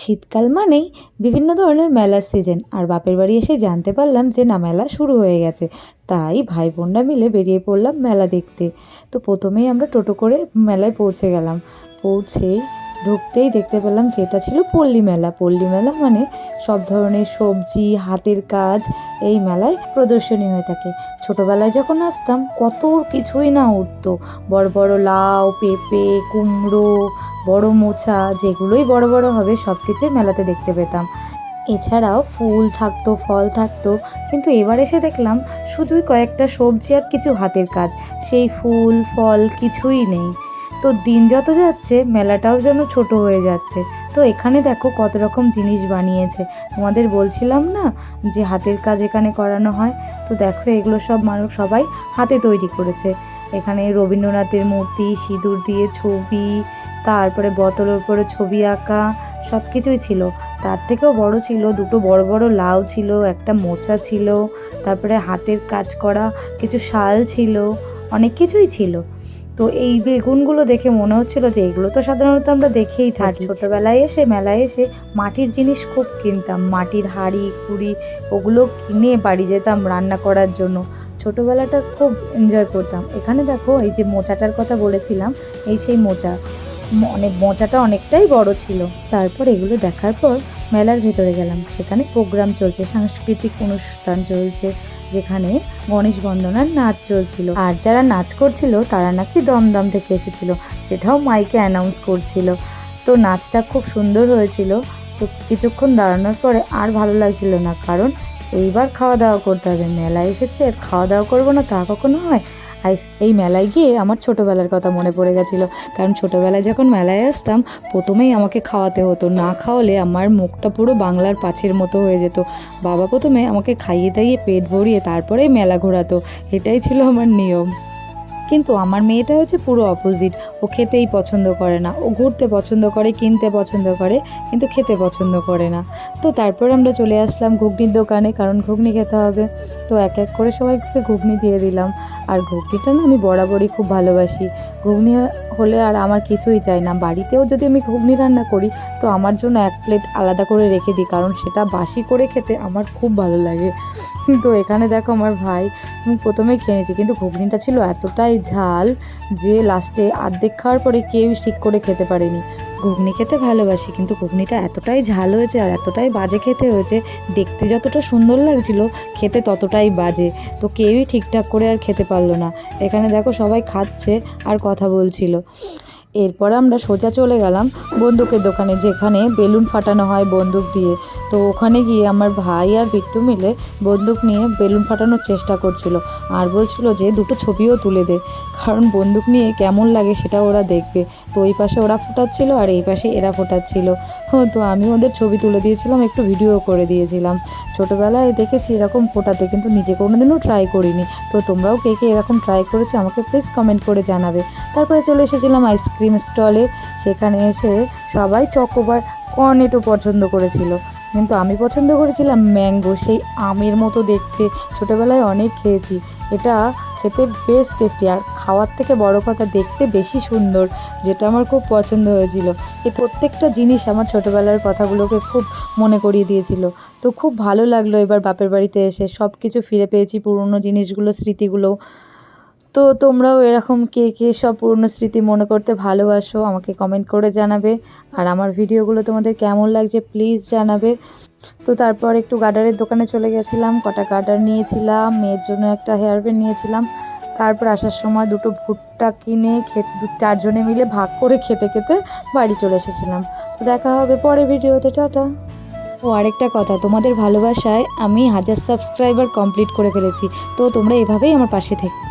শীতকাল মানেই বিভিন্ন ধরনের মেলার সিজন আর বাপের বাড়ি এসে জানতে পারলাম যে না, মেলা শুরু হয়ে গেছে। তাই ভাই বোনরা মিলে বেরিয়ে পড়লাম মেলা দেখতে। তো প্রথমেই আমরা টোটো করে মেলায় পৌঁছে গেলাম। পৌঁছেই ঢুকতেই দেখতে পেলাম যে এটা ছিল পল্লী মেলা। পল্লী মেলা মানে সব ধরনের সবজি, হাতের কাজ এই মেলায় প্রদর্শনী হয়ে থাকে। ছোটোবেলায় যখন আসতাম, কত কিছুই না উঠতো। বড় বড় লাউ, পেঁপে, কুমড়ো বড় মোছা যেগুলোই বড় বড় হবে, সব কিছুই মেলাতে দেখতে পেতাম। এছাড়াও ফুল থাকতো, ফল থাকতো, কিন্তু এবার এসে দেখলাম শুধুই কয়েকটা সবজি আর কিছু হাতের কাজ। সেই ফুল, ফল কিছুই নেই। তো দিন যত যাচ্ছে, মেলাটাও যেন ছোট হয়ে যাচ্ছে। তো এখানে দেখো কত রকম জিনিস বানিয়েছে। তোমাদের বলছিলাম না যে হাতের কাজ এখানে করানো হয়? তো দেখো এগুলো সব মানুষ সবাই হাতে তৈরি করেছে। এখানে রবীন্দ্রনাথের মূর্তি, সিঁদুর দিয়ে ছবি তারপরে বোতলের উপরে ছবি আঁকা সব কিছুই ছিল। তার থেকেও বড় ছিল দুটো বড় বড় লাউ ছিল একটা মোচা ছিল তারপরে হাতের কাজ করা কিছু শাল ছিল অনেক কিছুই ছিল। তো এই বেগুনগুলো দেখে মনে হচ্ছিল যে এগুলো তো সাধারণত আমরা দেখেই থাকি। ছোটোবেলায় এসে মেলায় এসে মাটির জিনিস খুব কিনতাম। মাটির হাঁড়ি কুড়ি ওগুলো কিনে বাড়ি যেতাম রান্না করার জন্য। ছোটোবেলাটা খুব এনজয় করতাম। এখানে দেখো এই যে মোচাটার কথা বলেছিলাম এই সেই মোচা। অনেক মোচাটা অনেকটাই বড় ছিল। তারপর এগুলো দেখার পর মেলার ভেতরে গেলাম। সেখানে প্রোগ্রাম চলছে, সাংস্কৃতিক অনুষ্ঠান চলছে, যেখানে গণেশ বন্দনার নাচ চলছিল। আর যারা নাচ করছিল, তারা নাকি দমদম থেকে এসেছিল। সেটাও মাইকে অ্যানাউন্স করছিল। তো নাচটা খুব সুন্দর হয়েছিল। তো কিছুক্ষণ দাঁড়ানোর পরে আর ভালো লাগছিল না, কারণ এইবার খাওয়া দাওয়া করতে হবে। মেলায় এসেছে, আর খাওয়া দাওয়া করব না তা কখনো হয়? এই মেলায় গিয়ে আমার ছোটোবেলার কথা মনে পড়ে গেছিল। কারণ ছোটোবেলায় যখন মেলায় আসতাম, প্রথমেই আমাকে খাওয়াতে হতো। না খাওয়ালে আমার মুখটা পুরো বাংলার পাছের মতো হয়ে যেত। বাবা প্রথমে আমাকে খাইয়ে দাইয়ে পেট ভরিয়ে তারপরেই মেলা ঘোরাতো। এটাই ছিল আমার নিয়ম। কিন্তু আমার মেয়েটা হচ্ছে পুরো অপোজিট ও খেতেই পছন্দ করে না। ও ঘুরতে পছন্দ করে, কিনতে পছন্দ করে, কিন্তু খেতে পছন্দ করে না। তো তারপর আমরা চলে আসলাম ঘুগনির দোকানে, কারণ ঘুগনি খেতে হবে। তো এক এক করে সবাইকে ঘুগনি দিয়ে দিলাম। আর ঘুগনিটা না আমি বরাবরই খুব ভালোবাসি। ঘুগনি হলে আর আমার কিছুই চাই না। বাড়িতেও যদি আমি ঘুগনি রান্না করি, তো আমার জন্য এক প্লেট আলাদা করে রেখে দিই, কারণ সেটা বাসি করে খেতে আমার খুব ভালো লাগে। তো এখানে দেখো আমার ভাই, আমি খেয়ে নিয়েছি, কিন্তু ঘুগনিটা ছিল এতটাই ঝাল যে লাস্টে আর্ধেক খাওয়ার পরে কেউই ঠিক করে খেতে পারেনি। ঘুগনি খেতে ভালোবাসি, কিন্তু ঘুগনিটা এতটাই ঝাল হয়েছে আর এতটাই বাজে খেতে হয়েছে, দেখতে যতটা সুন্দর লাগছিল, খেতে ততটাই বাজে। তো কেউই ঠিকঠাক করে আর খেতে পারল না। এখানে দেখো সবাই খাচ্ছে আর কথা বলছিল। এরপর আমরা সোজা চলে গেলাম বন্দুকের দোকানে, যেখানে বেলুন ফাটানো হয় বন্দুক দিয়ে। তো ওখানে গিয়ে আমার ভাই আর বিট্টু মিলে বন্দুক নিয়ে বেলুন ফাটানোর চেষ্টা করছিল। আর বলছিল যে, দুটো ছবিও তুলে দে। কারণ বন্দুক নিয়ে কেমন লাগে সেটা ওরা দেখবে। তো ওই পাশে ওরা ফোটাচ্ছিল আর এই পাশে এরা ফোটাচ্ছিল। হ্যাঁ তো আমি ওদের ছবি তুলে দিয়েছিলাম, একটু ভিডিও করে দিয়েছিলাম। ছোটোবেলায় দেখেছি এরকম ফোটাতে, কিন্তু নিজে কোনোদিনও ট্রাই করিনি। তো তোমরাও কে কে এরকম ট্রাই করেছ আমাকে প্লিজ কমেন্ট করে জানাবে। তারপরে চলে এসেছিলাম আইসক্রিম স্টলে সেখানে এসে সবাই চকোবার কর্নেটো পছন্দ করেছিল। কিন্তু আমি পছন্দ করেছিলাম ম্যাঙ্গো, সেই আমের মতো দেখতে। ছোটোবেলায় অনেক খেয়েছি। এটা খেতে বেশ টেস্টি আর খাওয়ার থেকে বড় কথা দেখতে বেশি সুন্দর, যেটা আমার খুব পছন্দ হয়েছিল। এই প্রত্যেকটা জিনিস আমার ছোটোবেলার কথাগুলোকে খুব মনে করিয়ে দিয়েছিল। তো খুব ভালো লাগল এবার বাপের বাড়িতে এসে সব কিছু ফিরে পেয়েছি, পুরনো জিনিসগুলো, স্মৃতিগুলো। তো তোমরাও এরকম কে কে সব পুরনো স্মৃতি মনে করতে ভালোবাসো আমাকে কমেন্ট করে জানাবে। আর আমার ভিডিওগুলো তোমাদের কেমন লাগছে প্লিজ জানাবে। তো তারপর একটু গার্ডারের দোকানে চলে গেছিলাম, কটা গার্ডার নিয়েছিলাম, মেয়ের জন্য একটা হেয়ার ব্যান্ড নিয়েছিলাম। তারপর আসার সময় দুটো ভুট্টা কিনে খেতে চারজনে মিলে ভাগ করে খেতে খেতে বাড়ি চলে এসেছিলাম। তো দেখা হবে পরের ভিডিওতে, টাটা। ও, আরেকটা কথা, তোমাদের ভালোবাসায় আমি হাজার সাবস্ক্রাইবার কমপ্লিট করে ফেলেছি। তো তোমরা এভাবেই আমার পাশে থেকো